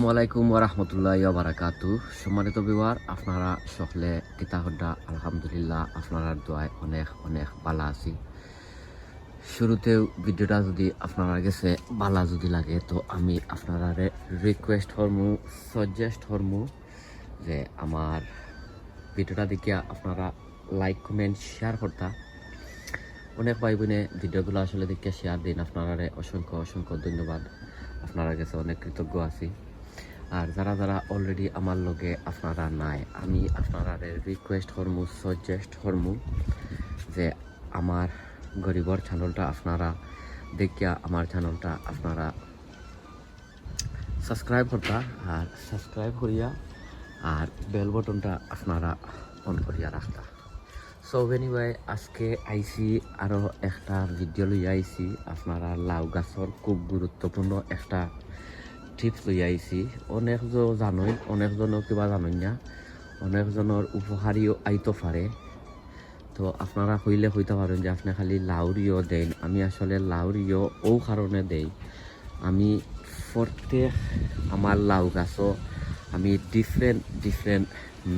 আসসালামু আলাইকুম ওরহমতুল্লাহ বারাকাতু সম্মানিত বিবার আপনারা সকলে কিতাহড্ডা, আলহামদুলিল্লাহ, আপনার দোয়ায় অনেক অনেক বালা আছি। শুরুতেও ভিডিওটা যদি আপনারা গেছে বালা যদি লাগে, তো আমি আপনারা রিকোয়েস্ট হরমু সাজেস্ট হরমু যে আমার ভিডিওটা দেখিয়া আপনারা লাইক কমেন্ট শেয়ার করতা। অনেক ভাই বোনে ভিডিওগুলো আসলে দেখে শেয়ার দিন। আপনারা অসংখ্য অসংখ্য ধন্যবাদ। আপনারা কাছে অনেক কৃতজ্ঞ আছি। আর যারা যারা অলরেডি আমার লগে আপনারা নাই, আমি আপনারা রিকোয়েস্ট হরমু সাজেস্ট হরমু যে আমার গরিবর চ্যানেলটা আপনারা দেখিয়া আমার চ্যানেলটা আপনারা সাবস্ক্রাইব করতা আর সাবস্ক্রাইব করিয়া আর বেল বটনটা আপনারা অন করিয়া রাখতা। সো এনিওয়ে আজকে আইসি আরও একটা ভিডিও লই আইসি আপনারা লাউ গাছর খুব গুরুত্বপূর্ণ একটা টিপস লই আইসি অনেকজন জানই অনেকজনও কিবা জানই না অনেকজনের উপহারীও আইতো পারে তো আপনারা কইলে কইতে পারেন যে আপনি খালি লাউরিও দেন। আমি আসলে লাউরিও ও কারণে দেই। আমি প্রত্যেক আমার লাউ গাছও আমি different different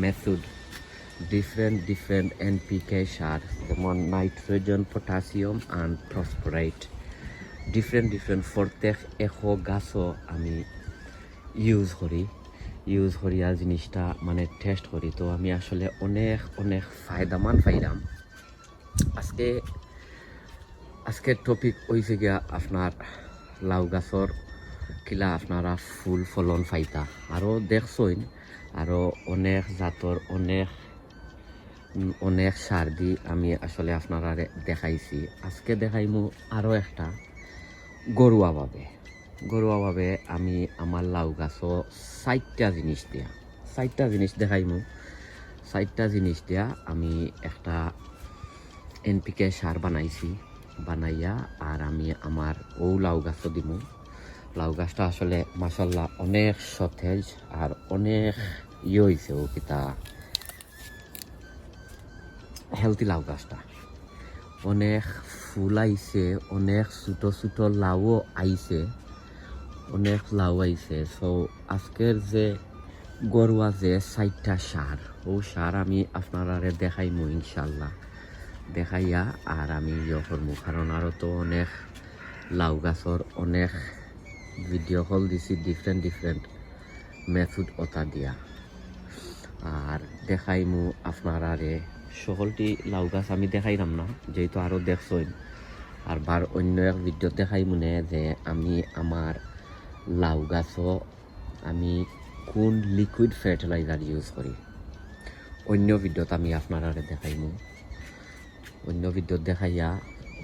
method different different NPK সার যেমন nitrogen potassium and phosphorite different different প্রত্যেক এশ গাছও আমি ইউজ করি। ইউজ করিয়া জিনিসটা মানে টেস্ট করি। তো আমি আসলে অনেক অনেক ফায়দামান পাইলাম। আজকে আজকের টপিক হয়েছে গিয়া আপনার লাউ গাছর কিলা আপনারা ফুল ফলন ফাইতা আরও দেখছইন আরও অনেক জাতর অনেক অনেক সার দি আমি আসলে আপনারা দেখাইছি। আজকে দেখাইমু আরও একটা। গরুয়াভাবে। গরুয়াভাবে আমি আমার লাউ গাছও চারটা জিনিস দিয়া চারটা জিনিস দেখাইমু চারটা জিনিস দিয়া আমি একটা এনপিকে সার বানাইছি, বানাইয়া আর আমি আমার ও লাউ গাছও দিমু। লাউ গাছটা আসলে মাসাল্লাহ অনেক সতেজ আর অনেক ইয়ে হয়েছে ও কিতা। হেলদি লাউ গাছটা। অনেক ফুল আইছে অনেক ছোট ছোট লাউও আইছে, অনেক লাউ আইছে। সো আজকের যে গরুয়া যে চারটা সার, ও সার আমি আপনারা দেখাইমু ইনশাল্লাহ দেখাইয়া আর আমি ইয়ে করমু, কারণ আরও তো অনেক লাউ গাছর অনেক ভিডিও কল দিছি ডিফারেন্ট ডিফারেন্ট মেথড ওটা দিয়া। আর দেখাইমু আপনারারে সকলটি লাউ গাছ আমি দেখাইলাম না, যেহেতু আরও দেখছই আর বার অন্য এক ভিডিও দেখাই মনে যে আমি আমার লাউ গাছও আমি কোন লিকুইড ফার্টিলাইজার ইউজ করি। অন্য ভিডিওত আমি আপনারা দেখাইমু অন্য ভিডিওত দেখাইয়া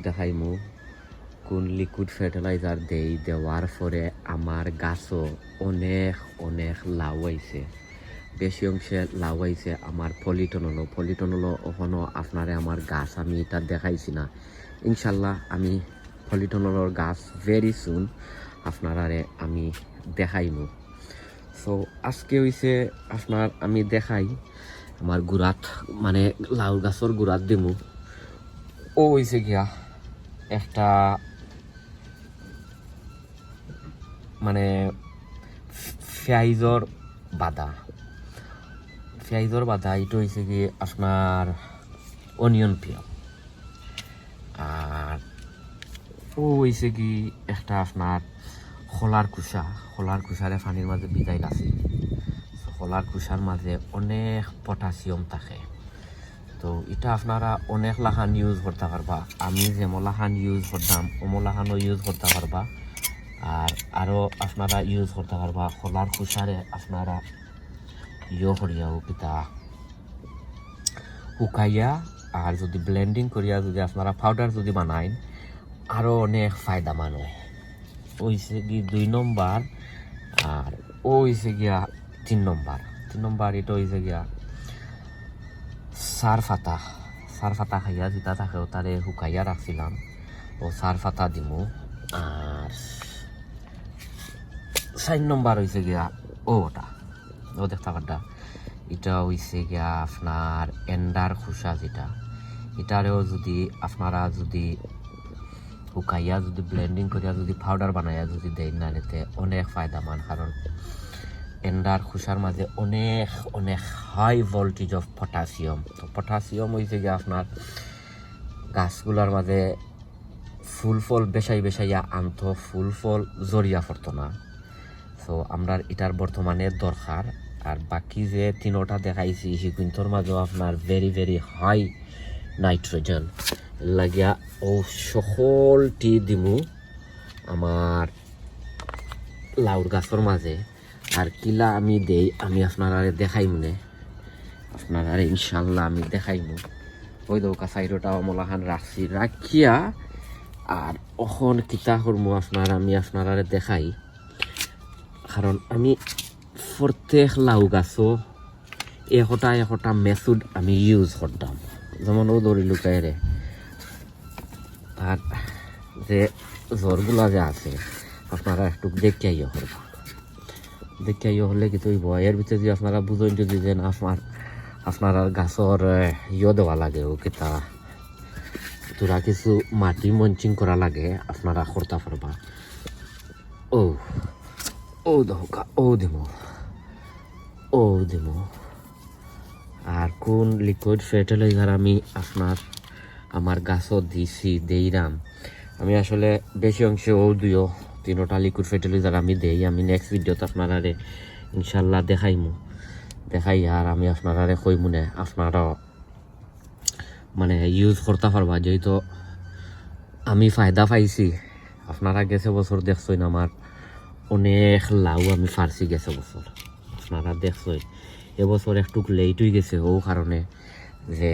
দেখাইমু কোন লিকুইড ফার্টিলাইজার দেই দেওয়ার পরে আমার গাছও অনেক অনেক লাউ আইছে। বেশি অংশে লাউ আইছে আমার পলিটন হলো ওখানো আপনারে আমার গাছ আমি এটা দেখাইছি না। ইনশাল্লাহ আমি পলিটনলের গাছ ভেরি সুন আপনারারে আমি দেখাইমু সো আজকে হইছে আপনার আমি দেখাই আমার গুড়াত মানে লাউ গাছর গুড়াত দিমু। ও হইছে গিয়া একটা মানে ফেয়াইজর বাদা। পেঁয়াজর বাদা এটা হয়েছে কি আপনার অনিয়ন পেঁয়াজ আর ও হয়েছে কি একটা আপনার খোলার কুসা খোলার কুসারে পানির মাঝে বিদায় আছে খোলার কুসার মাঝে অনেক পটাশিয়াম থাকে। তো এটা আপনারা অনেক লাহান ইউজ করতে পারবা আমি যেমন লাহান ইউজ করতাম অমলাহানও ইউজ করতে পারবা আর আরও আপনারা ইউজ করতে পারবা খোলার কুসারে আপনারা ইয়ে করিয়া কিতা শুকাইয়া আর যদি ব্লেন্ডিং করিয়া যদি আপনারা পাউডার যদি বানাইন আরও অনেক ফায়দামান হয় ওইছে কি দুই নম্বর আর ও হয়েছে গিয়া তিন নম্বর। তিন নম্বর এটা হয়েছে গিয়া সার ফাতা। সার ফাতা খাইয়া যেটা থাকে তারে শুকাইয়া রাখছিলাম ও সার ফাতা দিমু। আর চার নম্বর হয়েছে গিয়া ওটা ও দেখতে পারটা এটা হইছে গিয়া আপনার এন্ডার খোসা যেটা। এটারেও যদি আপনারা যদি শুকাইয়া যদি ব্লেন্ডিং করিয়া, যদি পাউডার বানাইয়া যদি দেয় না এতে অনেক ফায়দামান। কারণ এন্ডার খুশার মাঝে অনেক অনেক হাই ভোল্টেজ অফ পটাশিয়াম তো পটাশিয়াম হয়েছে গিয়ে আপনার গাছগুলার মাঝে ফুল ফল বেশাই বেশাইয়া আনত, ফুল ফল জরিয়া পড়তো না। সো আমরা এটার বর্তমানে দরকার। আর বাকি যে তিনোটা দেখাইছি সেগুন্তর মাঝেও আপনার ভেরি ভেরি হাই নাইট্রোজেন লাগিয়া ও সকলটি দিমু আমার লাউর গাছর মাঝে আর কিলা আমি দেই, আমি আপনারা দেখাই মনে আপনারা ইনশাল্লাহ আমি দেখাইমু। ওই দৌকা সাইডটা অমলাহান রাখছি রাখিয়া আর অখন কিতা করমু আপনার আমি আপনারা দেখাই। কারণ আমি প্রত্যেক লাউ গাছও এশটা এশটা মেথড আমি ইউজ করতাম। যেমন ও দৌড়ি রে আর যে জ্বরগুলা যে আছে, আপনারা একটু দেখে আইয়া করবা দেখে আইয়া হলে কিন্তু ওই বয়ের ভিতরে যদি আপনারা বুঝেন যদি যেন আপনার আপনার গাছর ইয়ে দেওয়া লাগে ও কিতা তোরা কিছু মাটি মঞ্চিং করা লাগে, আপনারা করতে পারবা ও ও দহকা ও দিম দিম আর কোন লিকুইড ফার্টিলাইজার আমি আপনার, আমার গাছত দিছি দেইরাম আমি আসলে বেশি অংশে ও দিও তিনোটা লিকুইড ফার্টিলাইজার আমি দেই। আমি নেক্সট ভিডিওতে আপনারা ইনশাল্লাহ দেখাইমু। দেখাই আর আমি আপনারা কই মনে আপনারা মানে ইউজ করতে পারবা। যেহেতু আমি ফায়দা পাইছি, আপনারা গেছে বছর দেখছেন আমার অনেক লাউ আমি ফার্সি গেছে বছর। আপনারা দেখছেন এবছর একটু লেট হয়ে গেছে, ও কারণে যে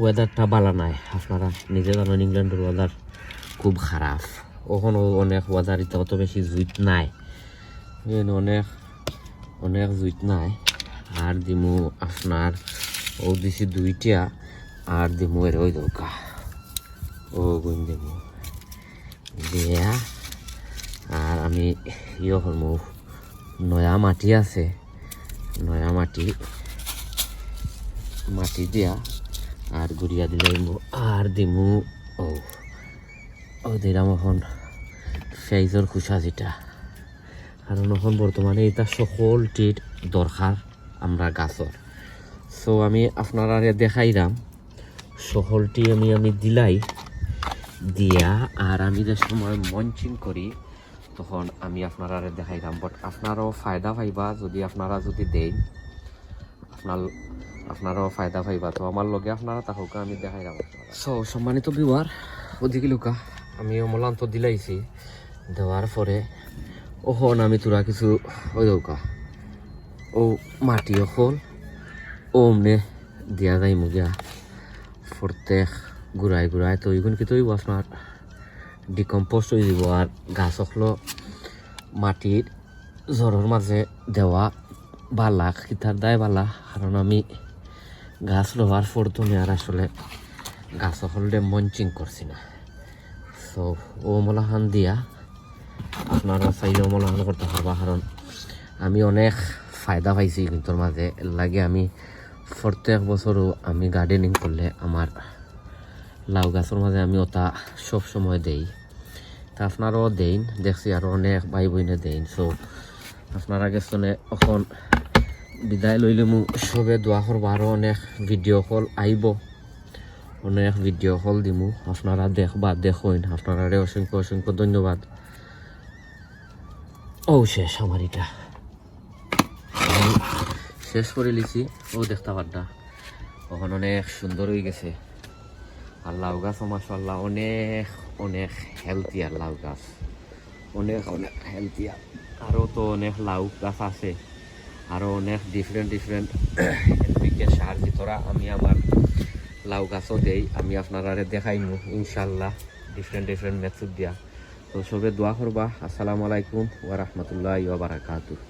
ওয়েদারটা ভালো নাই। আপনারা নিজে জানেন, ইংল্যান্ডের ওয়েদার খুব খারাপ। ওখানে অনেক ওয়েদার অত বেশি জুইত নাই। অনেক অনেক জুইত নাই। আর দিমু আপনার ও দিছি দুইটা, আর দিমু এর ওই দৌকা ও গুণ দিমু। দিয়া আমি ইয়ে করমু নয়া মাটি আছে। নয়া মাটি মাটি দিয়া আর গুড়িয়া দিলে দিমু, আর দিমু, ও ও দিলাম এখন ফেইজর খুশা যেটা কারণ এখন বর্তমানে এটা সকলটির দরকার আমরা গাছর সো আমি আপনারা দেখাইলাম সকলটি আমি আমি দিলাই। দিয়া, আর আমি যে সময় মঞ্চিং করি তখন আমি আপনারা দেখাইলাম বাট আপনারাও ফায়দা পাইবা যদি আপনারা যদি দেন। আপনার আপনারাও ফায়দা পাইবা। তো আমার লগে আপনারা তাহলে আমি দেখাইলাম সো সম্মানিত বিবার ওদিকে লোকা, আমি অমলান্ত দিলাইছি। দেওয়ার পরে ওখন আমি তোরা কিছু ওই দৌকা। ও মাটি অকল ও অমনে দিয়া যাই মুগিয়া প্রত্যেক ঘুরাই ঘুরাই তো এইগুন কি তৈব আপনার ডিকম্পোস্ট হয়ে যাব আর গাছ অকল মাটির জ্বরের মাঝে দেওয়া বালা কিতার দায় বালা কারণ আমি গাছ লোহার পর তুমি আর আসলে গাছ অকলে মঞ্চিং করছি না। সো ও মলাহান দিয়া আপনারা চাইলেও মলাহান করতে পারবা কারণ আমি অনেক ফায়দা পাইছি কিন্তু মাঝে লাগে আমি প্রত্যেক বছরও আমি গার্ডেনিং করলে আমার লাউ গাছের মাঝে আমি ওটা সব সময় দেই। আপনারাও দেন দেখছি আরও অনেক ভাই বোনে দেন সো আপনারা গেছনে এখন বিদায় লইলে মু সবে দোয়া করব আরও অনেক ভিডিও কল আইব অনেক ভিডিও কল দিমু আপনারা দেখবা দেখুন আপনারা অসংখ্য অসংখ্য ধন্যবাদ ও শেষ আমার এটা শেষ করে লিছি ও দেখতে পারদা ওখানে অনেক সুন্দর হয়ে গেছে আর লাউ গাছ মাসাল্লাহ অনেক অনেক হেলদি আর লাউ গাছ। অনেক অনেক হেলদি আরও তো অনেক লাউ গাছ আছে। আরও অনেক ডিফারেন্ট ডিফারেন্ট এনপিকে সার ভিতরা আমি আমার লাউ গাছও দেই। আমি আপনারা দেখাইমু ইনশাল্লাহ ডিফারেন্ট ডিফারেন্ট মেথড দিয়া। তো সবে দোয়া করবা। আসসালামু আলাইকুম ওয়া বারাকাতুহু।